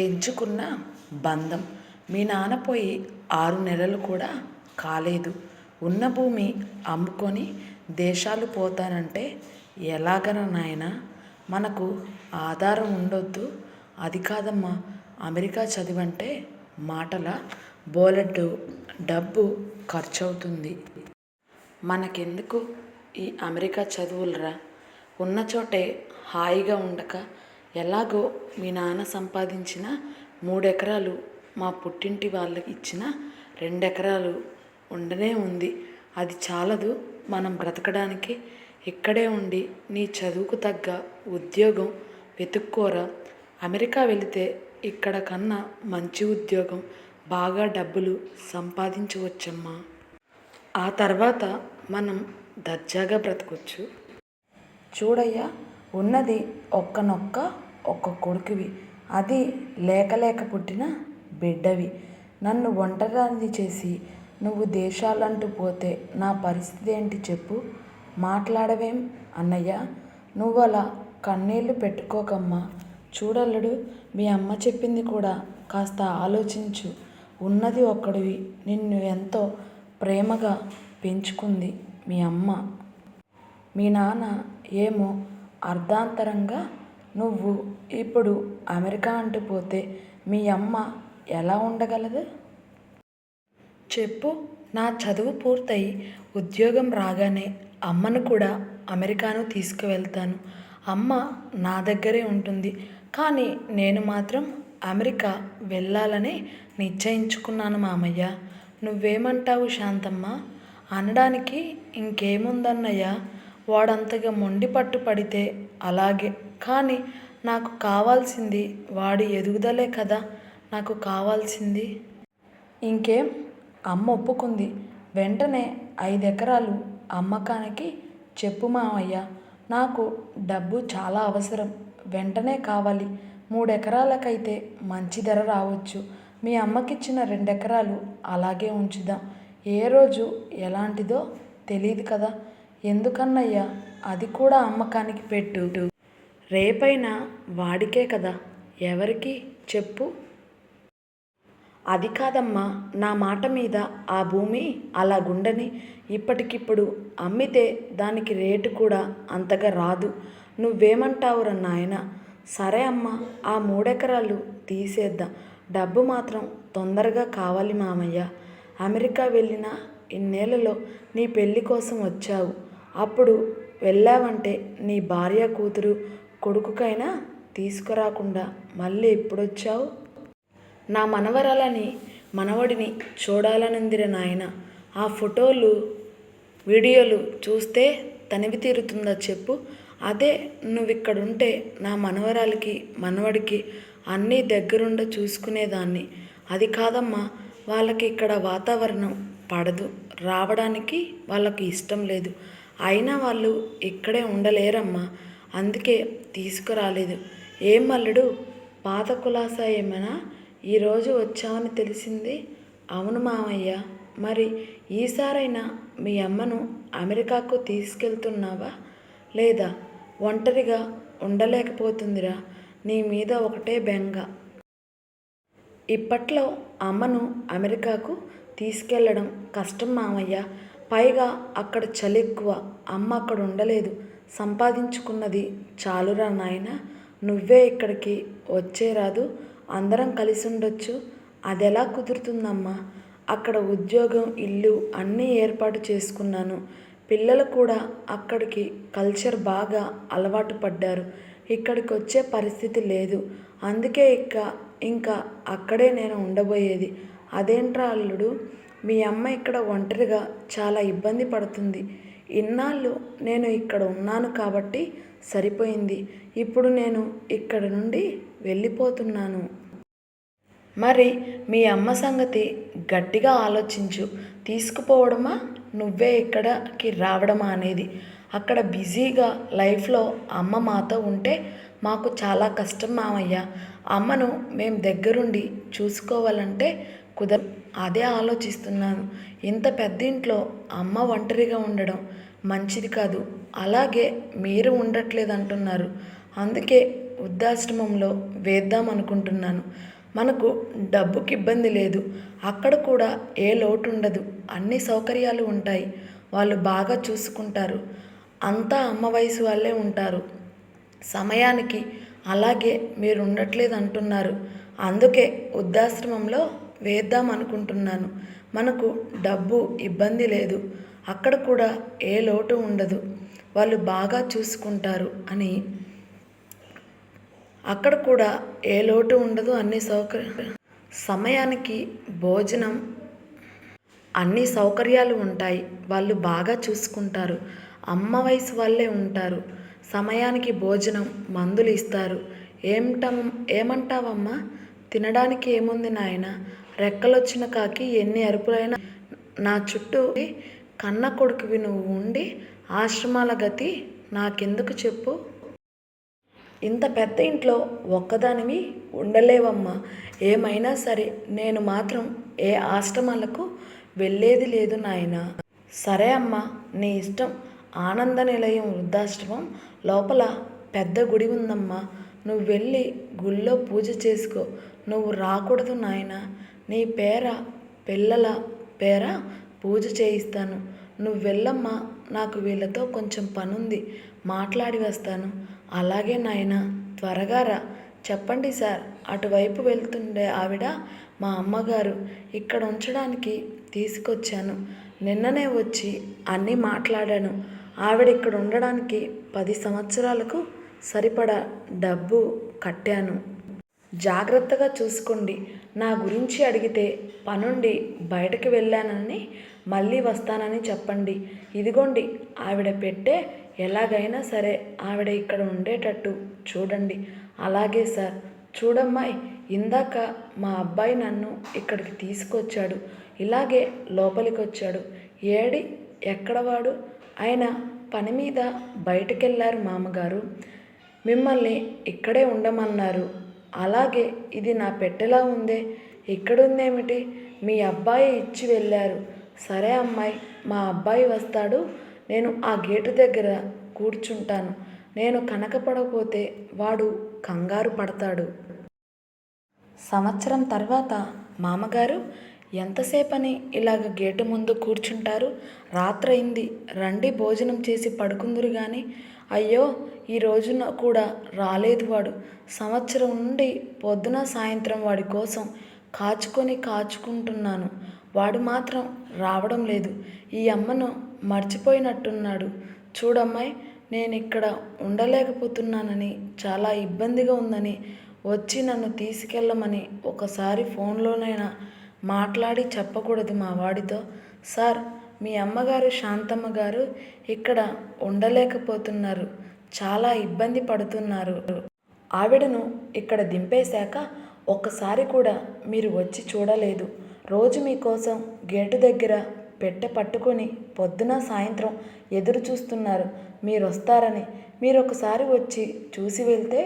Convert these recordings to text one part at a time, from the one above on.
తెంచుకున్న బంధం. మీ నాన్న పోయి ఆరు నెలలు కూడా కాలేదు. ఉన్న భూమి అమ్ముకొని దేశాలు పోతానంటే ఎలాగన నాయన? మనకు ఆధారం ఉండొద్దు. అది కాదమ్మా. అమెరికా చదివంటే మాటల బోలెడ్డు డబ్బు ఖర్చు అవుతుంది మనకెందుకు ఈ అమెరికా చదువులరా? ఉన్న చోటే హాయిగా ఉండక ఎలాగో మీ నాన్న సంపాదించిన మూడెకరాలు మా పుట్టింటి వాళ్ళకి ఇచ్చిన రెండెకరాలు ఉండనే ఉంది. అది చాలదు. మనం బ్రతకడానికి ఇక్కడే ఉండి నీ చదువుకు తగ్గ ఉద్యోగం వెతుక్కోరా. అమెరికా వెళితే ఇక్కడ కన్నా మంచి ఉద్యోగం బాగా డబ్బులు సంపాదించవచ్చమ్మా. ఆ తర్వాత మనం దర్జాగా బ్రతకొచ్చు. చూడయ్యా ఉన్నది ఒక్కనొక్క ఒక్క కొడుకువి. అది లేక లేక పుట్టిన బిడ్డవి. నన్ను ఒంటరిది చేసి నువ్వు దేశాలంటూ పోతే నా పరిస్థితి ఏంటి చెప్పు. మాట్లాడవేం అన్నయ్య. నువ్వు అలా కన్నీళ్ళు పెట్టుకోకమ్మా. చూడల్లుడు మీ అమ్మ చెప్పింది కూడా కాస్త ఆలోచించు. ఉన్నది ఒక్కడివి నిన్ను ఎంతో ప్రేమగా పెంచుకుంది మీ అమ్మ. మీ నాన్న ఏమో అర్ధాంతరంగా నువ్వు ఇప్పుడు అమెరికా అంటూ పోతే మీ అమ్మ ఎలా ఉండగలదు? చెప్పు. నా చదువు పూర్తయి ఉద్యోగం రాగానే అమ్మను కూడా అమెరికాను తీసుకువెళ్తాను. అమ్మ నా దగ్గరే ఉంటుంది. కానీ నేను మాత్రం అమెరికా వెళ్ళాలని నిశ్చయించుకున్నాను మామయ్య. నువ్వేమంటావు శాంతమ్మ? అనడానికి ఇంకేముందన్నయ్య? వాడంతగా మొండి పట్టు పడితే అలాగే కానీ నాకు కావాల్సింది వాడి ఎదుగుదలే కదా. నాకు కావాల్సింది. ఇంకేం? అమ్మ ఒప్పుకుంది. వెంటనే ఐదు ఎకరాలు అమ్మకానికి చెప్పు మామయ్య. నాకు డబ్బు చాలా అవసరం. వెంటనే కావాలి. మూడెకరాలకైతే మంచి ధర రావచ్చు. మీ అమ్మకిచ్చిన రెండు ఎకరాలు అలాగే ఉంచుదాం. ఏ రోజు ఎలాంటిదో తెలియదు కదా. ఎందుకన్నయ్యా? అది కూడా అమ్మకానికి పెట్టు. రేపైనా వాడికే కదా. ఎవరికి? చెప్పు. అది కాదమ్మా నా మాట మీద ఆ భూమి అలాగుండని ఇప్పటికిప్పుడు అమ్మితే దానికి రేటు కూడా అంతగా రాదు. నువ్వేమంటావురా నాయన? సరే అమ్మా ఆ మూడెకరాలు తీసేద్దాం. డబ్బు మాత్రం తొందరగా కావాలి మామయ్య. అమెరికా వెళ్ళిన ఇన్నేళ్ళలో నీ పెళ్ళి కోసం వచ్చావు. అప్పుడు వెళ్ళావంటే నీ భార్య కూతురు కొడుకుకైనా తీసుకురాకుండా మళ్ళీ ఎప్పుడొచ్చావు? నా మనవరాలని మనవడిని చూడాలనుందిర నాయన. ఆ ఫోటోలు వీడియోలు చూస్తే తనివి తీరుతుందా చెప్పు? అదే నువ్వు ఇక్కడుంటే నా మనవరాలకి మనవడికి అన్నీ దగ్గరుండ చూసుకునేదాన్ని. అది కాదమ్మా వాళ్ళకి ఇక్కడ వాతావరణం పడదు. రావడానికి వాళ్ళకి ఇష్టం లేదు. అయినా వాళ్ళు ఇక్కడే ఉండలేరమ్మా. అందుకే తీసుకురాలేదు. ఏం మల్లుడు పాత కులాసా ఏమైనా? ఈరోజు వచ్చామని తెలిసింది. అవును మామయ్య మరి ఈసారైనా మీ అమ్మను అమెరికాకు తీసుకెళ్తున్నావా? లేదా ఒంటరిగా ఉండలేకపోతుందిరా. నీ మీద ఒకటే బెంగ. ఇప్పట్లో అమ్మను అమెరికాకు తీసుకెళ్ళడం కష్టం మామయ్య పైగా అక్కడ చలి ఎక్కువ. అమ్మ అక్కడ ఉండలేదు. సంపాదించుకున్నది చాలురా నాయన నువ్వే ఇక్కడికి వచ్చేరాదు అందరం కలిసి ఉండొచ్చు. అదెలా కుదురుతుందమ్మా? అక్కడ ఉద్యోగం ఇల్లు అన్నీ ఏర్పాటు చేసుకున్నాను. పిల్లలు కూడా అక్కడికి కల్చర్ బాగా అలవాటు పడ్డారు. ఇక్కడికి వచ్చే పరిస్థితి లేదు. అందుకే ఇక ఇంకా అక్కడే నేను ఉండబోయేది. అదేంట్రా అల్లుడు? మీ అమ్మ ఇక్కడ ఒంటరిగా చాలా ఇబ్బంది పడుతుంది. ఇన్నాళ్ళు నేను ఇక్కడ ఉన్నాను కాబట్టి సరిపోయింది. ఇప్పుడు నేను ఇక్కడ నుండి వెళ్ళిపోతున్నాను. మరి మీ అమ్మ సంగతి గట్టిగా ఆలోచించు. తీసుకుపోవడమా? నువ్వే ఇక్కడికి రావడమా అనేది. అక్కడ బిజీగా లైఫ్లో అమ్మ మాతో ఉంటే మాకు చాలా కష్టం మామయ్య. అమ్మను మేము దగ్గరుండి చూసుకోవాలంటే కుదర అదే ఆలోచిస్తున్నాను. ఇంత పెద్ద ఇంట్లో అమ్మ ఒంటరిగా ఉండడం మంచిది కాదు. అలాగే మీరు ఉండట్లేదు అంటున్నారు అందుకే వృద్ధాశ్రమంలో వేద్దాం అనుకుంటున్నాను. మనకు డబ్బుకి ఇబ్బంది లేదు. అక్కడ కూడా ఏ లోటు ఉండదు. అన్ని సౌకర్యాలు ఉంటాయి. వాళ్ళు బాగా చూసుకుంటారు. అంతా అమ్మ వయసు వాళ్ళే ఉంటారు. సమయానికి అలాగే మీరు ఉండట్లేదు అంటున్నారు అందుకే వృద్ధాశ్రమంలో వేద్దాం అనుకుంటున్నాను. మనకు డబ్బు ఇబ్బంది లేదు. అక్కడ కూడా ఏ లోటు ఉండదు. వాళ్ళు బాగా చూసుకుంటారు అని. అక్కడ కూడా ఏ లోటు ఉండదు అన్ని సౌకర్య సమయానికి భోజనం అన్ని సౌకర్యాలు ఉంటాయి. వాళ్ళు బాగా చూసుకుంటారు. అమ్మ వయసు వాళ్ళే ఉంటారు. సమయానికి భోజనం మందులు ఇస్తారు. ఏమిటం ఏమంటావమ్మా? తినడానికి ఏముంది నాయన? రెక్కలొచ్చిన కాకి ఎన్ని అరుపులైనా నా చుట్టూ కన్న కొడుకువి నువ్వు ఉండి ఆశ్రమాల గతి నాకెందుకు చెప్పు? ఇంత పెద్ద ఇంట్లో ఒక్కదానివి ఉండలేవమ్మా. ఏమైనా సరే నేను మాత్రం ఏ ఆశ్రమాలకు వెళ్ళేది లేదు నాయన. సరే అమ్మా నీ ఇష్టం ఆనంద నిలయం వృద్ధాశ్రమం లోపల పెద్ద గుడి ఉందమ్మా. నువ్వు వెళ్ళి గుళ్ళో పూజ చేసుకో. నువ్వు రాకూడదు నాయనా. నీ పేర పిల్లల పేర పూజ చేయిస్తాను. నువ్వు వెళ్ళమ్మా నాకు వీళ్ళతో కొంచెం పనుంది మాట్లాడి వస్తాను. అలాగే నాయన త్వరగా రా. చెప్పండి సార్ అటువైపు వెళ్తుండే ఆవిడ మా అమ్మగారు ఇక్కడ ఉంచడానికి తీసుకొచ్చాను. నిన్ననే వచ్చి అన్నీ మాట్లాడాను. ఆవిడ ఇక్కడ ఉండడానికి పది సంవత్సరాలకు సరిపడా డబ్బు కట్టాను. జాగ్రత్తగా చూసుకోండి. నా గురించి అడిగితే పనుండి బయటకు వెళ్ళానని మళ్ళీ వస్తానని చెప్పండి. ఇదిగోండి ఆవిడ పెట్టే ఎలాగైనా సరే ఆవిడ ఇక్కడ ఉండేటట్టు చూడండి. అలాగే సార్ చూడమ్మాయి ఇందాక మా అబ్బాయి నన్ను ఇక్కడికి తీసుకొచ్చాడు. ఇలాగే లోపలికి వచ్చాడు ఏడి ఎక్కడవాడు? ఆయన పని మీద బయటకెళ్ళారు మామగారు. మిమ్మల్ని ఇక్కడే ఉండమన్నారు. అలాగే ఇది నా పెట్టెలా ఉందే? ఇక్కడుందేమిటి మీ అబ్బాయి ఇచ్చి వెళ్ళారు. సరే అమ్మాయి మా అబ్బాయి వస్తాడు. నేను ఆ గేటు దగ్గర కూర్చుంటాను. నేను కనకపడకపోతే వాడు కంగారు పడతాడు. సంవత్సరం తర్వాత మామగారు ఎంతసేపని ఇలాగ గేటు ముందు కూర్చుంటారు? రాత్రైంది రండి భోజనం చేసి పడుకుందురు కానీ అయ్యో ఈ రోజున కూడా రాలేదు వాడు. సంవత్సరం నుండి పొద్దున సాయంత్రం వాడి కోసం కాచుకొని కాచుకుంటున్నాను. వాడు మాత్రం రావడం లేదు. ఈ అమ్మను మర్చిపోయినట్టున్నాడు. చూడమ్మాయి నేను ఇక్కడ ఉండలేకపోతున్నానని చాలా ఇబ్బందిగా ఉందని వచ్చి నన్ను తీసుకెళ్ళమని ఒకసారి ఫోన్లోనైనా మాట్లాడి చెప్పకూడదు మా వాడితో. సార్ మీ అమ్మగారు శాంతమ్మ గారు ఇక్కడ ఉండలేకపోతున్నారు. చాలా ఇబ్బంది పడుతున్నారు. ఆవిడను ఇక్కడ దింపేశాక ఒక్కసారి కూడా మీరు వచ్చి చూడలేదు. రోజు మీకోసం గేటు దగ్గర పెట్టె పట్టుకొని పొద్దున సాయంత్రం ఎదురు చూస్తున్నారు. మీరు వస్తారని మీరు ఒకసారి వచ్చి చూసి వెళ్తే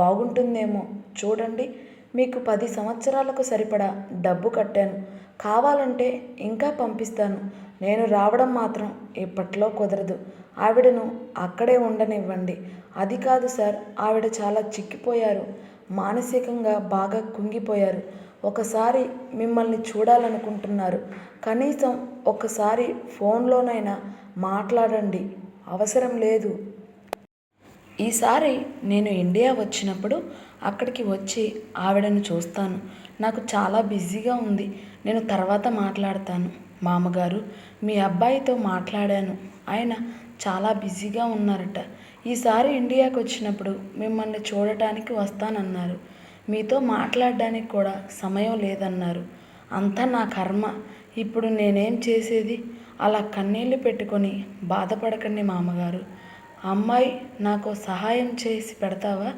బాగుంటుందేమో. చూడండి. మీకు పది సంవత్సరాలకు సరిపడా డబ్బు కట్టాను. కావాలంటే ఇంకా పంపిస్తాను. నేను రావడం మాత్రం ఇప్పట్లో కుదరదు. ఆవిడను అక్కడే ఉండనివ్వండి. అది కాదు సార్ ఆవిడ చాలా చిక్కిపోయారు. మానసికంగా బాగా కుంగిపోయారు. ఒకసారి మిమ్మల్ని చూడాలనుకుంటున్నారు. కనీసం ఒకసారి ఫోన్లోనైనా మాట్లాడండి. అవసరం లేదు. ఈసారి నేను ఇండియా వచ్చినప్పుడు అక్కడికి వచ్చి ఆవిడను చూస్తాను. నాకు చాలా బిజీగా ఉంది. నేను తర్వాత మాట్లాడతాను. మామగారు మీ అబ్బాయితో మాట్లాడాను. ఆయన చాలా బిజీగా ఉన్నారట. ఈసారి ఇండియాకి వచ్చినప్పుడు మిమ్మల్ని చూడటానికి వస్తానన్నారు. మీతో మాట్లాడడానికి కూడా సమయం లేదన్నారు. అంతా నా కర్మ. ఇప్పుడు నేనేం చేసేది? అలా కన్నీళ్ళు పెట్టుకొని బాధపడకండి మామగారు. అమ్మాయి నాకు సహాయం చేసి పెడతావా?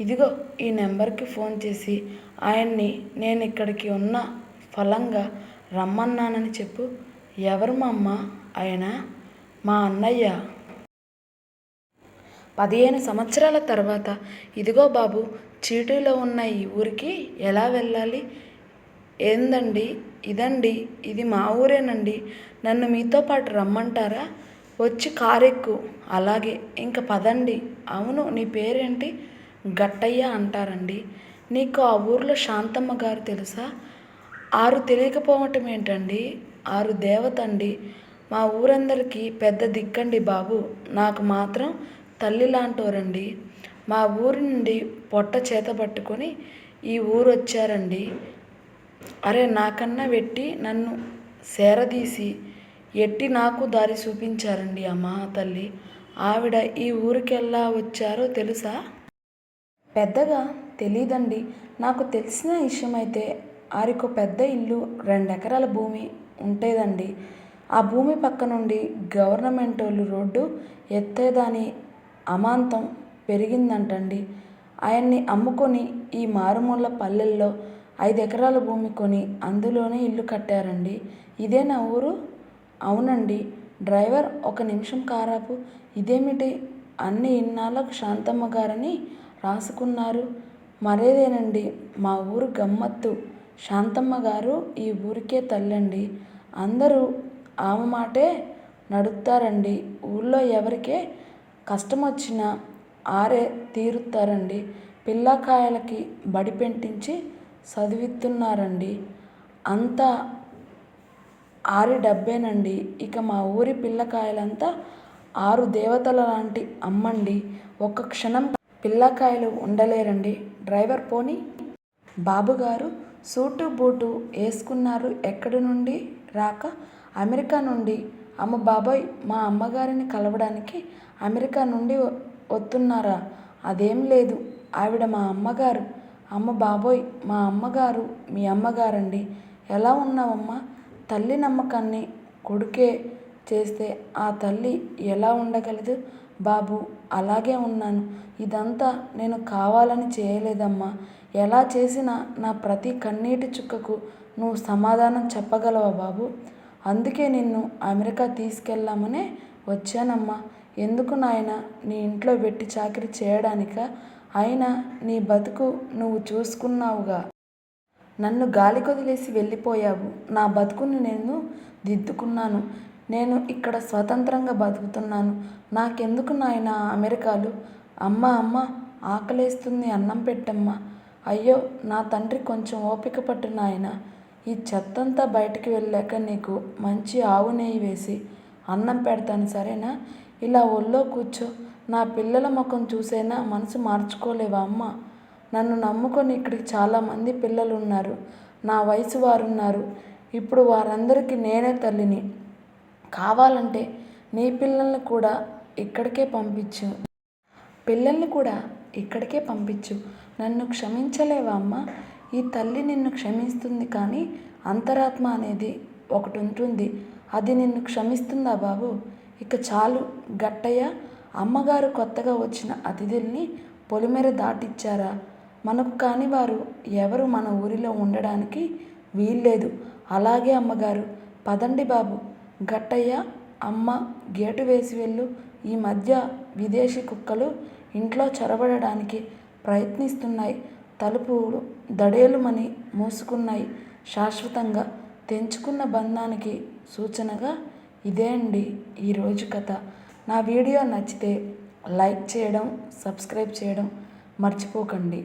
ఇదిగో ఈ నెంబర్కి ఫోన్ చేసి ఆయన్ని నేను ఇక్కడికి ఉన్న ఫలంగా రమ్మన్నానని చెప్పు. ఎవరు మా అమ్మ ఆయన? మా అన్నయ్య. పదిహేను సంవత్సరాల తర్వాత ఇదిగో బాబు చీటీలో ఉన్న ఈ ఊరికి ఎలా వెళ్ళాలి? ఏందండి? ఇదండి? ఇది మా ఊరేనండి? నన్ను మీతో పాటు రమ్మంటారా? వచ్చి కారెక్కు. అలాగే ఇంక పదండి. అవును నీ పేరేంటి? గట్టయ్య అంటారండి. నీకు ఆ ఊర్లో శాంతమ్మ గారు తెలుసా? ఆరు తెలియకపోవటం ఏంటండి ఆరు దేవత అండి మా ఊరందరికీ పెద్ద దిక్కండి బాబు. నాకు మాత్రం తల్లి లాంటోరండి. మా ఊరి నుండి పొట్ట చేత పట్టుకొని ఈ ఊరు వచ్చారండి అరే నాకన్నా పెట్టి నన్ను సేరదీసి ఎట్టి నాకు దారి చూపించారండి ఆ మహాతల్లి. ఆవిడ ఈ ఊరికెల్లా వచ్చారో తెలుసా? పెద్దగా తెలీదండి. నాకు తెలిసిన విషయం అయితే ఆరికో పెద్ద ఇల్లు రెండెకరాల భూమి ఉంటేదండి. ఆ భూమి పక్క నుండి గవర్నమెంట్ వాళ్ళు రోడ్డు ఎత్తేదాని అమాంతం పెరిగిందంటండి. ఆయన్ని అమ్ముకొని ఈ మారుమూల పల్లెల్లో ఐదు ఎకరాల భూమి కొని అందులోనే ఇల్లు కట్టారండి. ఇదే నా ఊరు? అవునండి. డ్రైవర్ ఒక నిమిషం కారాపు. ఇదేమిటి? అన్ని ఇన్నాళ్ళకు శాంతమ్మ గారని రాసుకున్నారు. మరేదేనండి? మా ఊరు గమ్మత్తు. శాంతమ్మ గారు ఈ ఊరికే తల్లండి. అందరూ ఆమె మాటే నడుస్తారండి ఊళ్ళో ఎవరికే కష్టం వచ్చినా ఆరే తీరుతారండి. పిల్లకాయలకి బడి పెట్టించి చదివిస్తున్నారండి అంతా ఆరి డబ్బేనండి. ఇక మా ఊరి పిల్లకాయలంతా ఆరు దేవతల లాంటి అమ్మండి. ఒక్క క్షణం పిల్లకాయలు ఉండలేరండి. డ్రైవర్ పోని. బాబుగారు సూటు బూటు వేసుకున్నారు ఎక్కడి నుండి? రాక అమెరికా నుండి. అమ్మ బాబాయ్ మా అమ్మగారిని కలవడానికి అమెరికా నుండి వస్తున్నారా? అదేం లేదు. ఆవిడ మా అమ్మగారు. అమ్మ బాబోయ్ మా అమ్మగారు మీ అమ్మగారండి. ఎలా ఉన్నావమ్మా? తల్లి నమ్మకాన్ని కొడుకే చేస్తే ఆ తల్లి ఎలా ఉండగలదు? బాబు అలాగే ఉన్నాను. ఇదంతా నేను కావాలని చేయలేదమ్మా. ఎలా చేసినా నా ప్రతి కన్నీటి చుక్కకు నువ్వు సమాధానం చెప్పగలవా బాబు? అందుకే నిన్ను అమెరికా తీసుకెళ్దామనే వచ్చానమ్మా. ఎందుకు నాయన నీ ఇంట్లో పెట్టి చాకరీ చేయడానిక? అయినా నీ బతుకు నువ్వు చూసుకున్నావుగా. నన్ను గాలి కొదిలేసి వెళ్ళిపోయావు. నా బతుకుని నేను దిద్దుకున్నాను. నేను ఇక్కడ స్వతంత్రంగా బతుకుతున్నాను. నాకెందుకు నాయన అమెరికాలు? అమ్మ అమ్మ ఆకలేస్తుంది అన్నం పెట్టమ్మా. అయ్యో నా తండ్రి కొంచెం ఓపిక పట్టు నాయన. ఈ చెత్తంతా బయటికి వెళ్ళాక నీకు మంచి ఆవు నెయ్యి వేసి అన్నం పెడతాను సరేనా? ఇలా ఒళ్ళో కూర్చో. నా పిల్లల ముఖం చూసైనా మనసు మార్చుకోలేవా అమ్మ? నన్ను నమ్ముకొని ఇక్కడికి చాలామంది పిల్లలు ఉన్నారు నా వయసు వారు ఉన్నారు ఇప్పుడు వారందరికీ నేనే తల్లిని. కావాలంటే నీ పిల్లల్ని కూడా ఇక్కడికే పంపించు. పిల్లల్ని కూడా ఇక్కడికే పంపించు. నన్ను క్షమించలేవా అమ్మ? ఈ తల్లి నిన్ను క్షమిస్తుంది కానీ అంతరాత్మ అనేది ఒకటి ఉంటుంది. అది నిన్ను క్షమిస్తుందా బాబు? ఇక చాలు. గట్టయ్య అమ్మగారు కొత్తగా వచ్చిన అతిథుల్ని పొలిమేర దాటిచ్చారా? మనకు కాని వారు ఎవరు మన ఊరిలో ఉండడానికి వీల్లేదు. అలాగే అమ్మగారు పదండి బాబు. గట్టయ్య అమ్మ గేటు వేసి వెళ్ళు. ఈ మధ్య విదేశీ కుక్కలు ఇంట్లో చొరబడడానికి ప్రయత్నిస్తున్నాయి. తలుపులు దడేలుమని మూసుకున్నాయి. శాశ్వతంగా తెంచుకున్న బంధానికి సూచనగా ఇదే అండి ఈరోజు కథ. నా వీడియో నచ్చితే లైక్ చేయడం సబ్స్క్రైబ్ చేయడం మర్చిపోకండి.